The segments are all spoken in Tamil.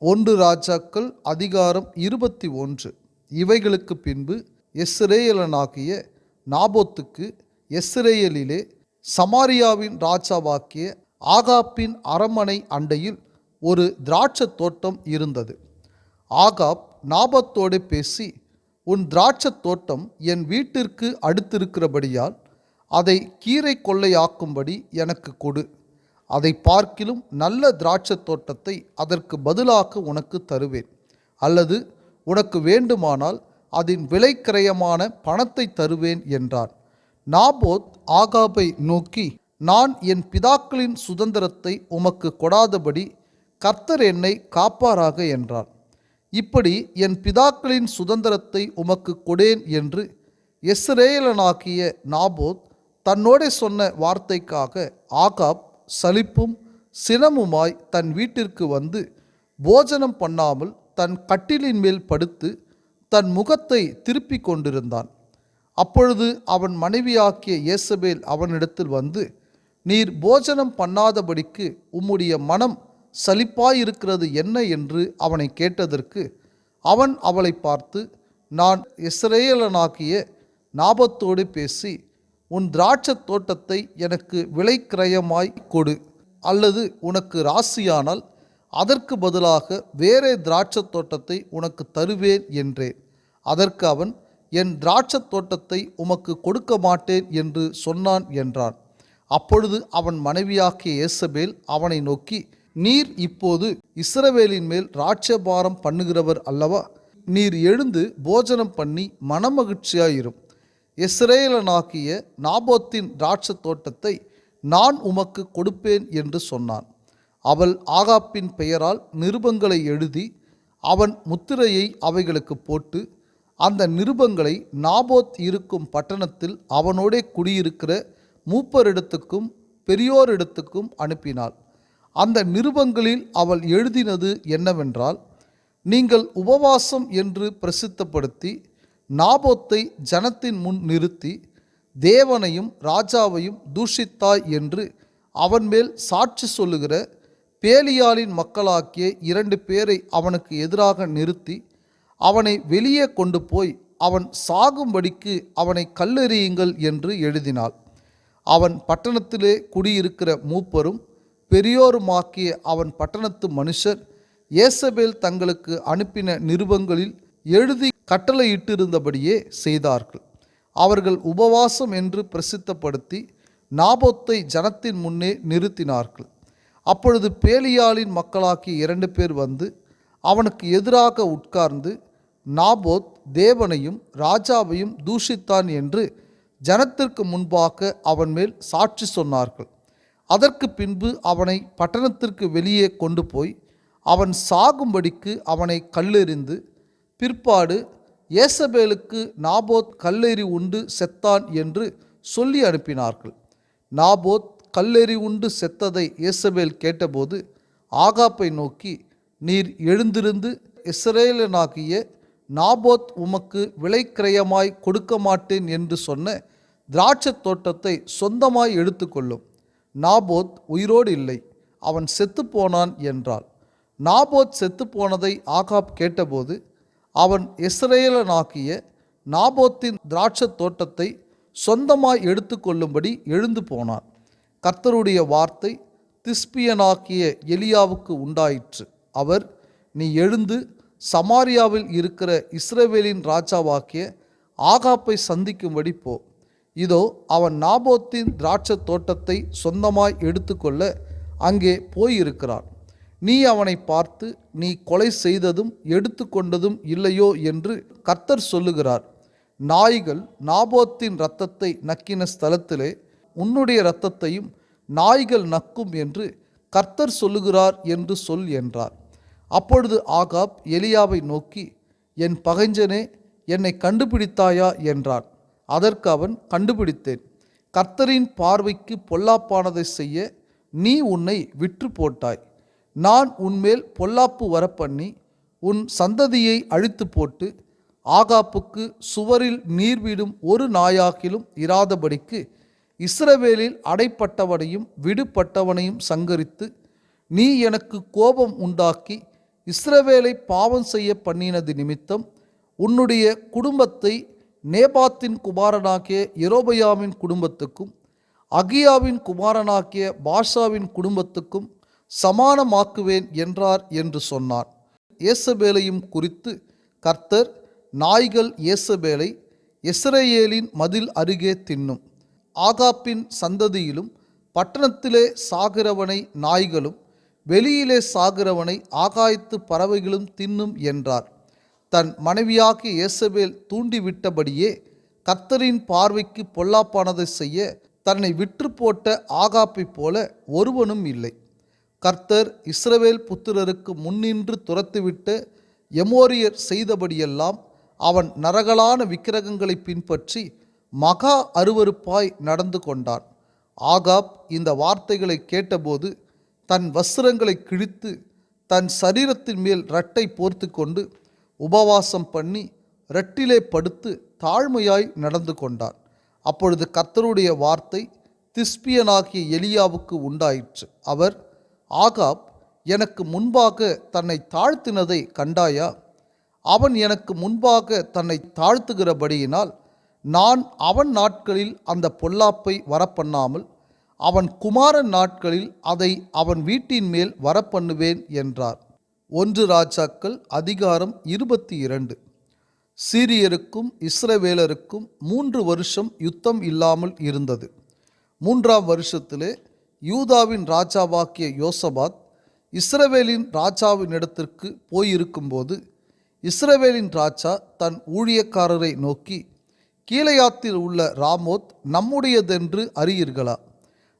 ஒன்று ராஜாக்கள் அதிகாரம் இருபத்தி ஒன்று. இவைகளுக்கு பின்பு எஸ்ரேயலனாகிய நாபோத்துக்கு எஸ்ரேயலிலே சமாரியாவின் ராஜாவாக்கிய ஆகாப்பின் அரண்மனை அண்டையில் ஒரு திராட்சை தோட்டம் இருந்தது. ஆகாப் நாபத்தோடு பேசி உன் திராட்சை தோட்டம் என் வீட்டிற்கு அடுத்திருக்கிறபடியால் அதை கீரை கொள்ளையாக்கும்படி எனக்கு கொடு. அதை பார்க்கிலும் நல்ல திராட்சத் தோட்டத்தை அதற்கு பதிலாக உனக்கு தருவேன். அல்லது உனக்கு வேண்டுமானால் அதன் விலைக்கிரயமான பணத்தை தருவேன் என்றான். நாபோத் ஆகாபை நோக்கி நான் என் பிதாக்களின் சுதந்திரத்தை உமக்கு கொடாதபடி கர்த்தர் என்னை காப்பாராக என்றான். இப்படி என் பிதாக்களின் சுதந்திரத்தை உமக்கு கொடேன் என்று எஸ்ரேலனாகிய நாபோத் தன்னோடே சொன்ன வார்த்தைக்காக ஆகாப் சலிப்பும் சினமுமாய் தன் வீட்டிற்கு வந்து போஜனம் பண்ணாமல் தன் கட்டிலின் மேல் படுத்து தன் முகத்தை திருப்பிக் கொண்டிருந்தான். அப்பொழுது அவன் மனைவியாக்கிய இயேசபேல் அவனிடத்தில் வந்து நீர் போஜனம் பண்ணாதபடிக்கு உம்முடைய மனம் சலிப்பாயிருக்கிறது என்ன என்று அவனை கேட்டதற்கு அவன் அவளை பார்த்து நான் இஸ்ரேலனாகிய நாபத்தோடு பேசி உன் திராட்சத் தோட்டத்தை எனக்கு விலைக்கிரயமாய் கொடு அல்லது உனக்கு ராசியானால் அதற்கு பதிலாக வேறே திராட்சத் தோட்டத்தை உனக்கு தருவேன் என்றேன். அதற்கு அவன் என் திராட்சத் தோட்டத்தை உமக்கு கொடுக்க மாட்டேன் என்று சொன்னான் என்றான். அப்பொழுது அவன் மனைவியாக்கிய இயேசபேல் அவனை நோக்கி நீர் இப்போது இஸ்ரவேலின் மேல் ராட்சபாரம் பண்ணுகிறவர் அல்லவா? நீர் எழுந்து போஜனம் பண்ணி மனமகிழ்ச்சியாயிரும். இஸ்ரேலனாகிய நாபோத்தின் திராட்சத் தோட்டத்தை நான் உமக்கு கொடுப்பேன் என்று சொன்னான். அவள் ஆகாப்பின் பெயரால் நிருபங்களை எழுதி அவன் முத்திரையை அவைகளுக்கு போட்டு அந்த நிருபங்களை நாபோத் இருக்கும் பட்டணத்தில் அவனோடே குடியிருக்கிற மூப்பரிடத்துக்கும் பெரியோரிடத்துக்கும் அனுப்பினாள். அந்த நிருபங்களில் அவள் எழுதினது என்னவென்றால் நீங்கள் உபவாசம் என்று பிரசித்தப்படுத்தி நாபோத்தை ஜனத்தின் முன் நிறுத்தி தேவனையும் ராஜாவையும் தூஷித்தாய் என்று அவன் மேல் சாட்சி சொல்லுகிற பேலியாளின் மக்களாக்கிய இரண்டு பேரை அவனுக்கு எதிராக நிறுத்தி அவனை வெளியே கொண்டு போய் அவன் சாகும்படிக்கு அவனை கல்லெறியுங்கள் என்று எழுதினாள். அவன் பட்டணத்திலே குடியிருக்கிற மூப்பரும் பெரியோருமாக்கிய அவன் பட்டணத்து மனுஷர் ஏசபேல் தங்களுக்கு அனுப்பின நிருபங்களில் எழுதி கட்டளையிட்டிருந்தபடியே செய்தார்கள். அவர்கள் உபவாசம் என்று பிரசித்தப்படுத்தி நாபோத்தை ஜனத்தின் முன்னே நிறுத்தினார்கள். அப்பொழுது பேலியாளின் மக்களாக்கி இரண்டு பேர் வந்து அவனுக்கு எதிராக உட்கார்ந்து நாபோத் தேவனையும் ராஜாவையும் தூஷித்தான் என்று ஜனத்திற்கு முன்பாக அவன் மேல் சாட்சி சொன்னார்கள். அதற்கு பின்பு அவனை பட்டணத்திற்கு வெளியே கொண்டு போய் அவன் சாகும்படிக்கு அவனை கல்லெறிந்து பிற்பாடு ஏசபேலுக்கு நாபோத் கல்லெறி உண்டு செத்தான் என்று சொல்லி அனுப்பினார்கள். நாபோத் கல்லெறி உண்டு செத்ததை ஏசபேல் கேட்டபோது ஆகாப்பை நோக்கி நீர் எழுந்திருந்து இஸ்ரேலனாகிய நாபோத் உமக்கு விலைக்கிரயமாய் கொடுக்க மாட்டேன் என்று சொன்ன திராட்சத் தோட்டத்தை சொந்தமாய் எடுத்துக்கொள்ளும். நாபோத் உயிரோடு இல்லை அவன் செத்துப்போனான் என்றாள். நாபோத் செத்துப்போனதை ஆகாப் கேட்டபோது அவன் இஸ்ரேலனாக்கிய நாபோத்தின் திராட்சத் தோட்டத்தை சொந்தமாய் எடுத்துக்கொள்ளும்படி எழுந்து போனான். கர்த்தருடைய வார்த்தை திஸ்பியனாக்கிய எலியாவுக்கு உண்டாயிற்று. அவர் நீ எழுந்து சமாரியாவில் இருக்கிற இஸ்ரேவேலின் ராஜாவாக்கிய ஆகாப்பை சந்திக்கும்படி போ. இதோ அவன் நாபோத்தின் திராட்சத் தோட்டத்தை சொந்தமாய் எடுத்துக்கொள்ள அங்கே போயிருக்கிறான். நீ அவனை பார்த்து நீ கொலை செய்ததும் எடுத்துக்கொண்டதும் இல்லையோ என்று கர்த்தர் சொல்லுகிறார். நாய்கள் நாபோத்தின் இரத்தத்தை நக்கின ஸ்தலத்திலே உன்னுடைய இரத்தத்தையும் நாய்கள் நக்கும் என்று கர்த்தர் சொல்லுகிறார் என்று சொல் என்றார். அப்பொழுது ஆகாப் எலியாவை நோக்கி என் பகைஞ்சனே என்னை கண்டுபிடித்தாயா? என்றான். அதற்கு அவன் கண்டுபிடித்தேன். கர்த்தரின் பார்வைக்கு பொல்லாப்பானதை செய்ய நீ உன்னை விற்று போட்டாய். நான் உன்மேல் பொல்லாப்பு வரப்பண்ணி உன் சந்ததியை அழித்து போட்டு ஆகாப்புக்கு சுவரில் நீர்விடும் ஒரு நாயாகிலும் இராதபடிக்கு இஸ்ரவேலில் அடைப்பட்டவனையும் விடுபட்டவனையும் சங்கரித்து நீ எனக்கு கோபம் உண்டாக்கி இஸ்ரவேலை பாவம் செய்ய பண்ணினது நிமித்தம் உன்னுடைய குடும்பத்தை நேபாத்தின் குமாரனாகிய எரோபயாவின் குடும்பத்துக்கும் அகியாவின் குமாரனாகிய பாஷாவின் குடும்பத்துக்கும் சமானமாக்குவேன் என்றார் என்று சொன்னார். ஏசபேலையும் குறித்து கர்த்தர் நாய்கள் ஏசபேலை இஸ்ரேலின் மதில் அருகே தின்னும். ஆகாப்பின் சந்ததியிலும் பட்டணத்திலே சாகிறவனை நாய்களும் வெளியிலே சாகிறவனை ஆகாயத்து பறவைகளும் தின்னும் என்றார். தன் மனைவியாகிய இயேசபேல் தூண்டிவிட்டபடியே கர்த்தரின் பார்வைக்கு பொல்லாப்பானதை செய்ய தன்னை விற்று போட்ட ஆகாப்பைப் போல ஒருவனும் இல்லை. கர்த்தர் இஸ்ரவேல் புத்திரருக்கு முன்னின்று துரத்துவிட்டு எமோரியர் செய்தபடியெல்லாம் அவன் நரகலான விக்கிரகங்களை பின்பற்றி மகா அருவருப்பாய் நடந்து கொண்டான். ஆகாப் இந்த வார்த்தைகளை கேட்டபோது தன் வஸ்திரங்களை கிழித்து தன் சரீரத்தின் மேல் ரட்டை போர்த்து கொண்டு உபவாசம் பண்ணி ரட்டிலே படுத்து தாழ்மையாய் நடந்து கொண்டான். அப்பொழுது கர்த்தருடைய வார்த்தை திஸ்பியனாகிய எலியாவுக்கு உண்டாயிற்று. அவர் ஆகாப் எனக்கு முன்பாக தன்னை தாழ்த்தினதை கண்டாயா? அவன் எனக்கு முன்பாக தன்னை தாழ்த்துகிறபடியினால் நான் அவன் நாட்களில் அந்த பொல்லாப்பை வரப்பண்ணாமல் அவன் குமாரன் நாட்களில் அதை அவன் வீட்டின் மேல் வரப்பண்ணுவேன் என்றார். ஒன்று ராஜாக்கள் அதிகாரம் இருபத்தி இரண்டு. சீரியருக்கும் இஸ்ரவேலருக்கும் மூன்று வருஷம் யுத்தம் இல்லாமல் இருந்தது. மூன்றாம் வருஷத்திலே யூதாவின் ராஜாவாக்கிய யோசபாத் இஸ்ரவேலின் ராஜாவினிடத்திற்கு போயிருக்கும்போது இஸ்ரவேலின் ராஜா தன் ஊழியக்காரரை நோக்கி கீழையாத்தில் உள்ள ராமோத் நம்முடையதென்று அறியீர்களா?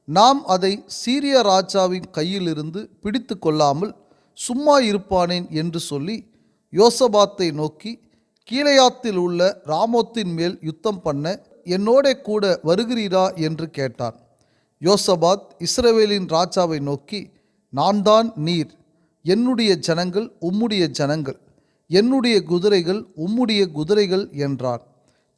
நாம் அதை சீரிய ராஜாவின் கையிலிருந்து பிடித்து கொள்ளாமல் சும்மா இருப்பானேன் என்று சொல்லி யோசபாத்தை நோக்கி கீழையாத்தில் உள்ள ராமோத்தின் மேல் யுத்தம் பண்ண என்னோட கூட வருகிறீரா? என்று கேட்டான். யோசபாத் இஸ்ரவேலின் ராஜாவை நோக்கி நான் தான் நீர். என்னுடைய ஜனங்கள் உம்முடைய ஜனங்கள். என்னுடைய குதிரைகள் உம்முடைய குதிரைகள் என்றான்.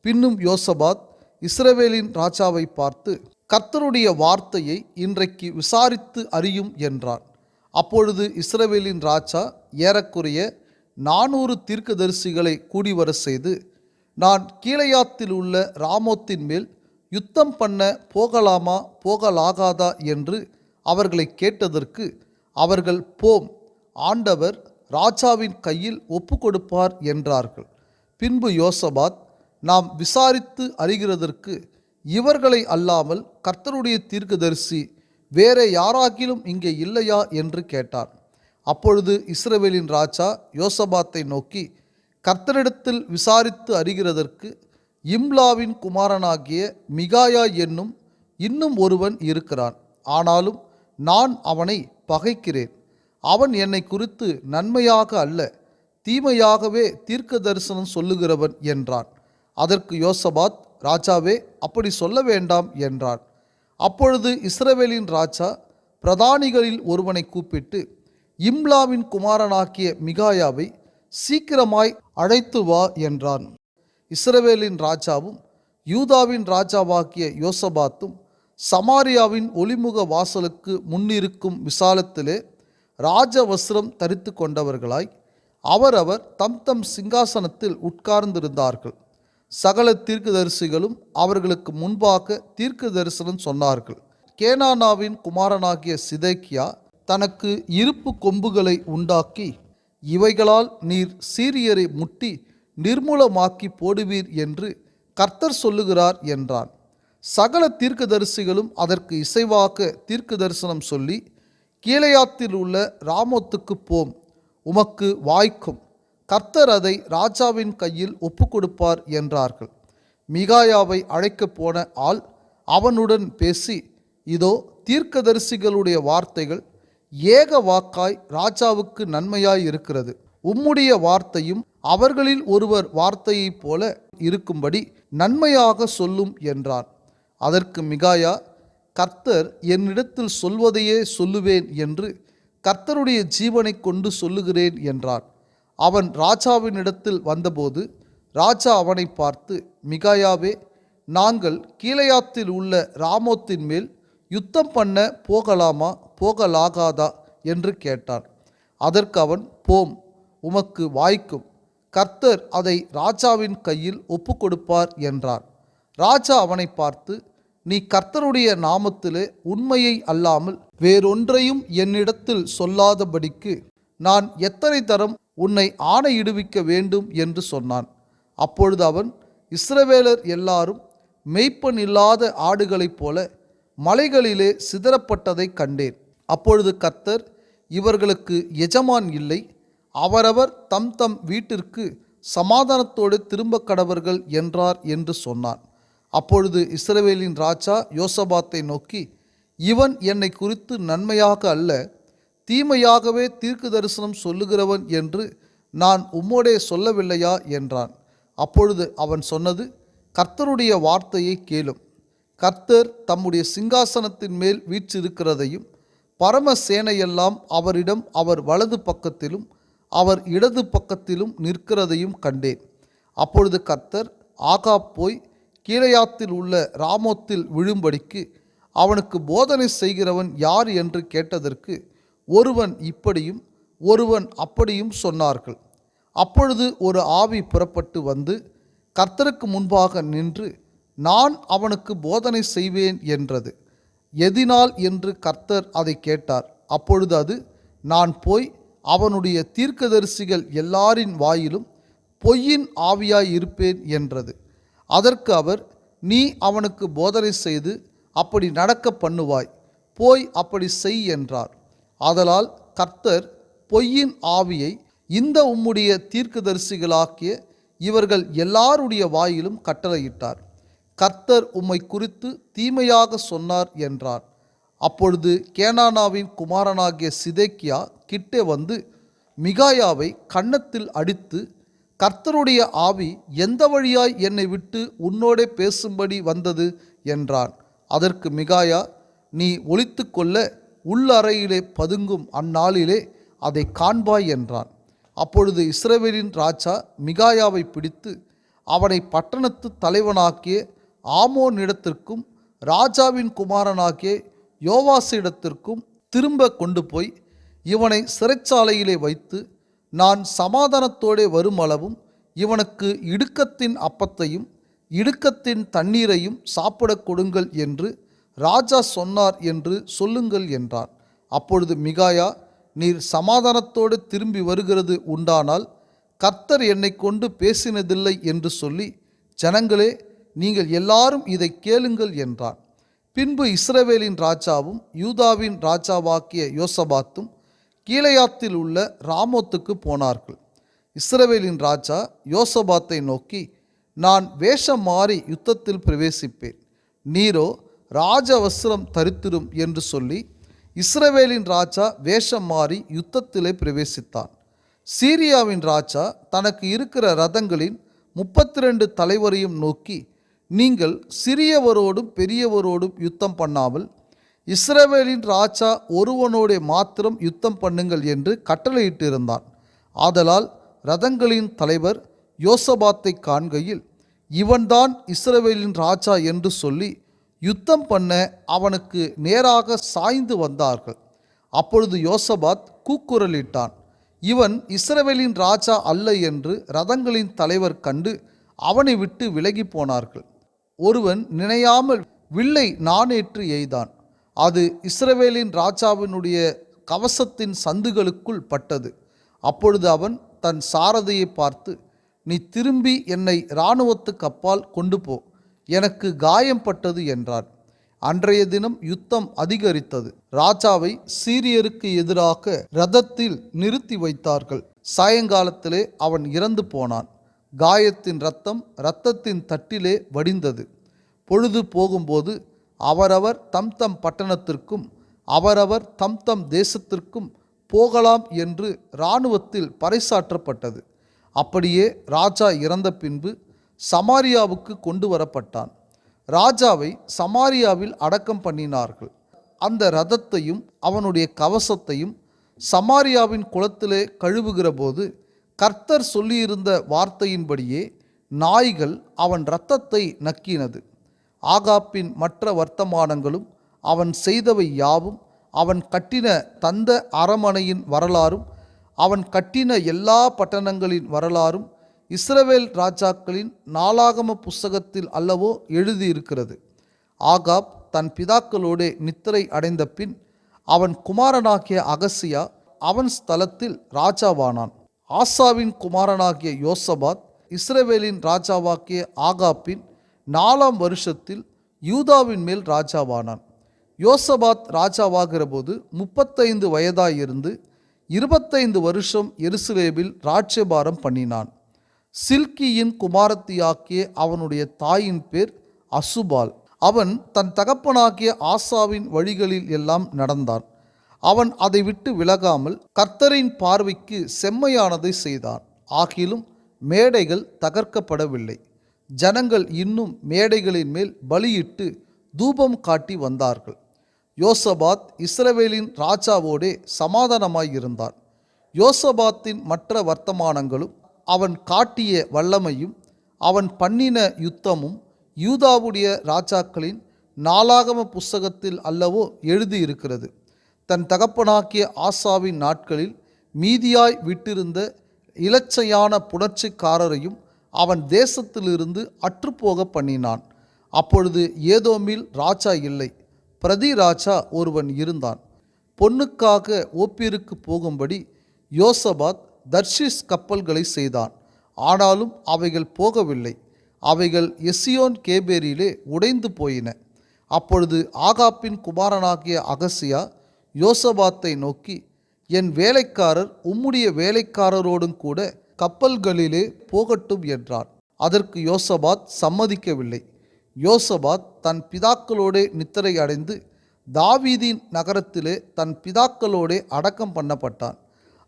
பின்னும் யோசபாத் இஸ்ரவேலின் ராஜாவை பார்த்து கர்த்தருடைய வார்த்தையை இன்றைக்கு விசாரித்து அறியும் என்றான். அப்பொழுது இஸ்ரவேலின் ராஜா ஏறக்குறைய நானூறு தீர்க்கதரிசிகளை கூடிவர செய்து நான் கீழையாத்தில் உள்ள ராமோத்தின் மேல் யுத்தம் பண்ண போகலாமா போகலாகாதா என்று அவர்களை கேட்டதற்கு அவர்கள் போம் ஆண்டவர் ராஜாவின் கையில் ஒப்பு கொடுப்பார் என்றார்கள். பின்பு யோசபாத் நாம் விசாரித்து அறிகிறதற்கு இவர்களை அல்லாமல் கர்த்தருடைய தீர்க்கதரிசி வேற யாராகிலும் இங்கே இல்லையா? என்று கேட்டான். அப்பொழுது இஸ்ரவேலின் ராஜா யோசபாத்தை நோக்கி கர்த்தரிடத்தில் விசாரித்து அறிகிறதற்கு இம்லாவின் குமாரனாகிய மிகாயா என்னும் இன்னும் ஒருவன் இருக்கிறான். ஆனாலும் நான் அவனை பகைக்கிறேன். அவன் என்னை குறித்து நன்மையாக அல்ல தீமையாகவே தீர்க்க தரிசனம் சொல்லுகிறவன் என்றான். அதற்கு யோசபாத் ராஜாவே அப்படி சொல்ல வேண்டாம் என்றான். அப்பொழுது இஸ்ரவேலின் ராஜா பிரதானிகளில் ஒருவனை கூப்பிட்டு இம்லாவின் குமாரனாக்கிய மிகாயாவை சீக்கிரமாய் அழைத்து வா என்றான். இஸ்ரவேலின் ராஜாவும் யூதாவின் ராஜாவாகிய யோசபாத்தும் சமாரியாவின் ஒளிமுக வாசலுக்கு முன்னிருக்கும் விசாலத்திலே ராஜவஸ்திரம் தரித்து கொண்டவர்களாய் அவரவர் தம் தம் சிங்காசனத்தில் உட்கார்ந்திருந்தார்கள். சகல தீர்க்கதரிசிகளும் அவர்களுக்கு முன்பாக தீர்க்க தரிசனம் சொன்னார்கள். கேனானாவின் குமாரனாகிய சிதைக்கியா தனக்கு இருப்பு கொம்புகளை உண்டாக்கி இவைகளால் நீர் சீரியரை முட்டி நிர்மூலமாக்கி போடுவீர் என்று கர்த்தர் சொல்லுகிறார் என்றான். சகல தீர்க்கதரிசிகளும் அதற்கு இசைவாக தீர்க்க தரிசனம் சொல்லி கீழையாத்தில் உள்ள ராமோத்துக்கு போம் உமக்கு வாய்க்கும். கர்த்தர் அதை ராஜாவின் கையில் ஒப்புக்கொடுப்பார் என்றார்கள். மிகாயாவை அழைக்கப் போன ஆள் அவனுடன் பேசி இதோ தீர்க்கதரிசிகளுடைய வார்த்தைகள் ஏக வாக்காய் ராஜாவுக்கு நன்மையாய் இருக்கிறது உம்முடைய வார்த்தையும் அவர்களில் ஒருவர் வார்த்தையைப் போல இருக்கும்படி நன்மையாக சொல்லும் என்றான் அதற்கு மிகாயா கர்த்தர் என்னிடத்தில் சொல்வதையே சொல்லுவேன் என்று கர்த்தருடைய ஜீவனை கொண்டு சொல்லுகிறேன் என்றான் அவன் ராஜாவினிடத்தில் வந்தபோது ராஜா அவனை பார்த்து மிகாயாவே நாங்கள் கீழையாத்தில் உள்ள ராமோத்தின் மேல் யுத்தம் பண்ண போகலாமா? போகலாகாதா? என்று கேட்டான். அதற்கு அவன் போம் உமக்கு வாய்க்கும். கர்த்தர் அதை ராஜாவின் கையில் ஒப்பு கொடுப்பார் என்றார். ராஜா அவனை பார்த்து நீ கர்த்தருடைய நாமத்திலே உண்மையை அல்லாமல் வேறொன்றையும் என்னிடத்தில் சொல்லாதபடிக்கு நான் எத்தனை தரம் உன்னை ஆணையிடுவிக்க வேண்டும்? என்று சொன்னான். அப்பொழுது அவன் இஸ்ரவேலர் எல்லாரும் மெய்ப்பன் இல்லாத ஆடுகளைப் போல மலைகளிலே சிதறப்பட்டதை கண்டேன். அப்பொழுது கர்த்தர் இவர்களுக்கு எஜமான் இல்லை அவரவர் தம் தம் வீட்டிற்கு சமாதானத்தோடு திரும்ப கடவர்கள் என்றார் என்று சொன்னான் அப்பொழுது இஸ்ரவேலின் ராஜா யோசபாத்தை நோக்கி இவன் என்னை குறித்து நன்மையாக அல்ல தீமையாகவே தீர்க்கு தரிசனம் சொல்லுகிறவன் என்று நான் உம்மோடே சொல்லவில்லையா? என்றான். அப்பொழுது அவன் சொன்னது கர்த்தருடைய வார்த்தையை கேளும். கர்த்தர் தம்முடைய சிங்காசனத்தின் மேல் வீற்றிருக்கிறதையும் பரமசேனையெல்லாம் அவரிடம் அவர் வலது பக்கத்திலும் அவர் இடது பக்கத்திலும் நிற்கிறதையும் கண்டேன். அப்பொழுது கர்த்தர் ஆகா போய் கீழையாத்தில் உள்ள ராமோத்தில் விழும்படிக்கு அவனுக்கு போதனை செய்கிறவன் யார் என்று கேட்டதற்கு ஒருவன் இப்படியும் ஒருவன் அப்படியும் சொன்னார்கள். அப்பொழுது ஒரு ஆவி புறப்பட்டு வந்து கர்த்தருக்கு முன்பாக நின்று நான் அவனுக்கு போதனை செய்வேன் என்றது. எதினால் என்று கர்த்தர் அதை கேட்டார். அப்பொழுது அது நான் போய் அவனுடைய தீர்க்கதரிசிகள் எல்லாரின் வாயிலும் பொய்யின் ஆவியாய் இருப்பேன் என்றது. அதற்கு அவர் நீ அவனுக்கு போதனை செய்து அப்படி நடக்க பண்ணுவாய். போய் அப்படி செய் என்றார். ஆதலால் கர்த்தர் பொய்யின் ஆவியை இந்த உம்முடைய தீர்க்கதரிசிகளாக்கிய இவர்கள் எல்லாருடைய வாயிலும் கட்டளையிட்டார். கர்த்தர் உம்மை குறித்து தீமையாக சொன்னார் என்றார். அப்பொழுது கேனானாவின் குமாரனாகிய சிதேக்கியா கிட்டே வந்து மிகாயாவை கன்னத்தில் அடித்து கர்த்தருடைய ஆவி எந்த வழியாய் என்னை விட்டு உன்னோடே பேசும்படி வந்தது? என்றான். அதற்கு மிகாயா நீ ஒழித்து கொள்ள உள்ளறையிலே பதுங்கும் அந்நாளிலே அதை காண்பாய் என்றான். அப்பொழுது இஸ்ரேவேலின் ராஜா மிகாயாவை பிடித்து அவனை பட்டணத்து தலைவனாக்கிய ஆமோனிடத்திற்கும் ராஜாவின் குமாரனாகிய யோவாசிடத்திற்கும் திரும்ப கொண்டு போய் இவனை சிறைச்சாலையிலே வைத்து நான் சமாதானத்தோடே வருமளவும் இவனுக்கு இடுக்கத்தின் அப்பத்தையும் இடுக்கத்தின் தண்ணீரையும் சாப்பிடக் கொடுங்கள் என்று ராஜா சொன்னார் என்று சொல்லுங்கள் என்றான் அப்பொழுது மிகாயா நீர் சமாதானத்தோடு திரும்பி வருகிறது உண்டானால் கர்த்தர் என்னை கொண்டு பேசினதில்லை என்று சொல்லி ஜனங்களே நீங்கள் எல்லாரும் இதை கேளுங்கள் என்றான் பின்பு இஸ்ரவேலின் ராஜாவும் யூதாவின் ராஜாவாக்கிய யோசபாத்தும் கீழையாத்தில் உள்ள ராமோத்துக்கு போனார்கள். இஸ்ரவேலின் ராஜா யோசபாத்தை நோக்கி நான் வேஷம் மாறி யுத்தத்தில் பிரவேசிப்பேன். நீரோ ராஜவஸ்திரம் தரித்திரும் என்று சொல்லி இஸ்ரவேலின் ராஜா வேஷம் மாறி யுத்தத்திலே பிரவேசித்தான். சீரியாவின் ராஜா தனக்கு இருக்கிற ரதங்களின் முப்பத்தி ரெண்டு தலைவரையும் நோக்கி நீங்கள் சிறியவரோடும் பெரியவரோடும் யுத்தம் பண்ணாமல் இஸ்ரவேலின் ராஜா ஒருவனோடே மாத்திரம் யுத்தம் பண்ணுங்கள் என்று கட்டளையிட்டிருந்தான். ஆதலால் ரதங்களின் தலைவர் யோசபாத்தை காண்கையில் இவன்தான் இஸ்ரவேலின் ராஜா என்று சொல்லி யுத்தம் பண்ண அவனுக்கு நேராக சாய்ந்து வந்தார்கள். அப்பொழுது யோசபாத் கூக்குரலிட்டான் இவன் இஸ்ரவேலின் ராஜா அல்ல என்று ரதங்களின் தலைவர் கண்டு அவனை விட்டு விலகி போனார்கள். ஒருவன் நினையாமல் வில்லை நானேற்று எய்தான். அது இஸ்ரவேலின் ராஜாவினுடைய கவசத்தின் சந்துகளுக்குள் பட்டது. அப்பொழுது அவன் தன் சாரதியை பார்த்து நீ திரும்பி என்னை இராணுவத்துக்கு அப்பால் கொண்டு போ. எனக்கு காயம் பட்டது என்றான். அன்றைய தினம் யுத்தம் அதிகரித்தது. ராஜாவை சீரியருக்கு எதிராக ரதத்தில் நிறுத்தி வைத்தார்கள். சாயங்காலத்திலே அவன் இறந்து போனான். காயத்தின் ரத்தம் இரத்தத்தின் தட்டிலே வடிந்தது. பொழுது போகும்போது அவரவர் தம் தம் பட்டணத்திற்கும் அவரவர் தம் தம் தேசத்திற்கும் போகலாம் என்று இராணுவத்தில் பறைசாற்றப்பட்டது. அப்படியே ராஜா இறந்த பின்பு சமாரியாவுக்கு கொண்டு வரப்பட்டான். ராஜாவை சமாரியாவில் அடக்கம் பண்ணினார்கள். அந்த ரதத்தையும் அவனுடைய கவசத்தையும் சமாரியாவின் குளத்திலே கழுவுகிற போது கர்த்தர் சொல்லியிருந்த வார்த்தையின்படியே நாய்கள் அவன் இரத்தத்தை நக்கினது. ஆகாப்பின் மற்ற வர்த்தமானங்களும் அவன் செய்தவை யாவும் அவன் கட்டின தந்த அரமனையின் வரலாறும் அவன் கட்டின எல்லா பட்டணங்களின் வரலாறும் இஸ்ரவேல் ராஜாக்களின் நாளாகம புஸ்தகத்தில் அல்லவோ எழுதியிருக்கிறது. ஆகாப் தன் பிதாக்களோடே நித்திரை அடைந்த பின் அவன் குமாரனாகிய அகசியா அவன் ஸ்தலத்தில் ராஜாவானான். ஆசாவின் குமாரனாகிய யோசபாத் இஸ்ரவேலின் ராஜாவாக்கிய ஆகாப்பின் நாலாம் வருஷத்தில் யூதாவின் மேல் ராஜாவானான். யோசபாத் ராஜாவாகிற போது முப்பத்தைந்து வயதாயிருந்து இருபத்தைந்து வருஷம் எருசலேமில் ராஜ்யபாரம் பண்ணினான். சில்கியின் குமாரத்தியாக்கிய அவனுடைய தாயின் பேர் அசுபால். அவன் தன் தகப்பனாகிய ஆசாவின் வழிகளில் எல்லாம் நடந்தான். அவன் அதை விட்டு விலகாமல் கர்த்தரின் பார்வைக்கு செம்மையானதை செய்தான். ஆகிலும் மேடைகள் தகர்க்கப்படவில்லை. ஜனங்கள் இன்னும் மேடைகளின் மேல் பலியிட்டு தூபம் காட்டி வந்தார்கள். யோசபாத் இஸ்ரவேலின் ராஜாவோடே சமாதானமாயிருந்தான் யோசபாத்தின் மற்ற வர்த்தமானங்களும் அவன் காட்டிய வல்லமையும் அவன் பண்ணின யுத்தமும் யூதாவுடைய ராஜாக்களின் நாளாகம புஸ்தகத்தில் அல்லவோ எழுதியிருக்கிறது. தன் தகப்பனாக்கிய ஆசாவின் நாட்களில் மீதியாய் விட்டிருந்த இலச்சையான புணர்ச்சிக்காரரையும் அவன் தேசத்திலிருந்து அற்றுப்போக பண்ணினான். அப்பொழுது ஏதோமில் ராஜா இல்லை. பிரதி ராஜா ஒருவன் இருந்தான். பொன்னுக்காக ஓப்பீருக்கு போகும்படி யோசபாத் தர்ஷிஸ் கப்பல்களை செய்தான். ஆனாலும் அவைகள் போகவில்லை. அவைகள் எசியோன் கேபேரியிலே உடைந்து போயின. அப்பொழுது ஆகாப்பின் குமாரனாகிய அகசியா யோசபாத்தை நோக்கி என் வேலைக்காரர் உம்முடைய வேலைக்காரரோடும் கூட கப்பல்களிலே போகட்டும் என்றான் அதற்கு யோசபாத் சம்மதிக்கவில்லை. யோசபாத் தன் பிதாக்களோடே நித்திரை அடைந்து தாவீதின் நகரத்திலே தன் பிதாக்களோடே அடக்கம் பண்ணப்பட்டான்.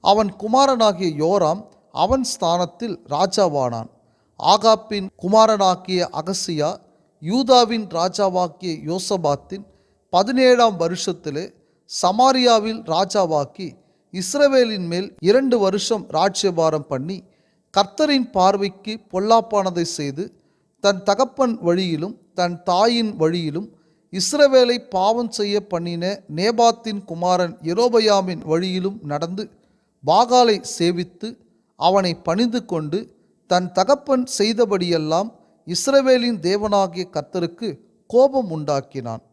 அவன் குமாரனாகிய யோராம் அவன் ஸ்தானத்தில் ராஜாவானான். ஆகாப்பின் குமாரனாகிய அகசியா யூதாவின் ராஜாவாக்கிய யோசபாத்தின் பதினேழாம் வருஷத்திலே சமாரியாவில் ராஜாவாக்கி இஸ்ரவேலின் மேல் இரண்டு வருஷம் ராஜ்யபாரம் பண்ணி கர்த்தரின் பார்வைக்கு பொல்லாப்பானதை செய்து தன் தகப்பன் வழியிலும் தன் தாயின் வழியிலும் இஸ்ரவேலை பாவம் செய்ய பண்ணின நேபாத்தின் குமாரன் எரோபயாமின் வழியிலும் நடந்து பாகாலை சேவித்து அவனை பணிந்து கொண்டு தன் தகப்பன் செய்தபடியெல்லாம் இஸ்ரவேலின் தேவனாகிய கர்த்தருக்கு கோபம் உண்டாக்கினான்.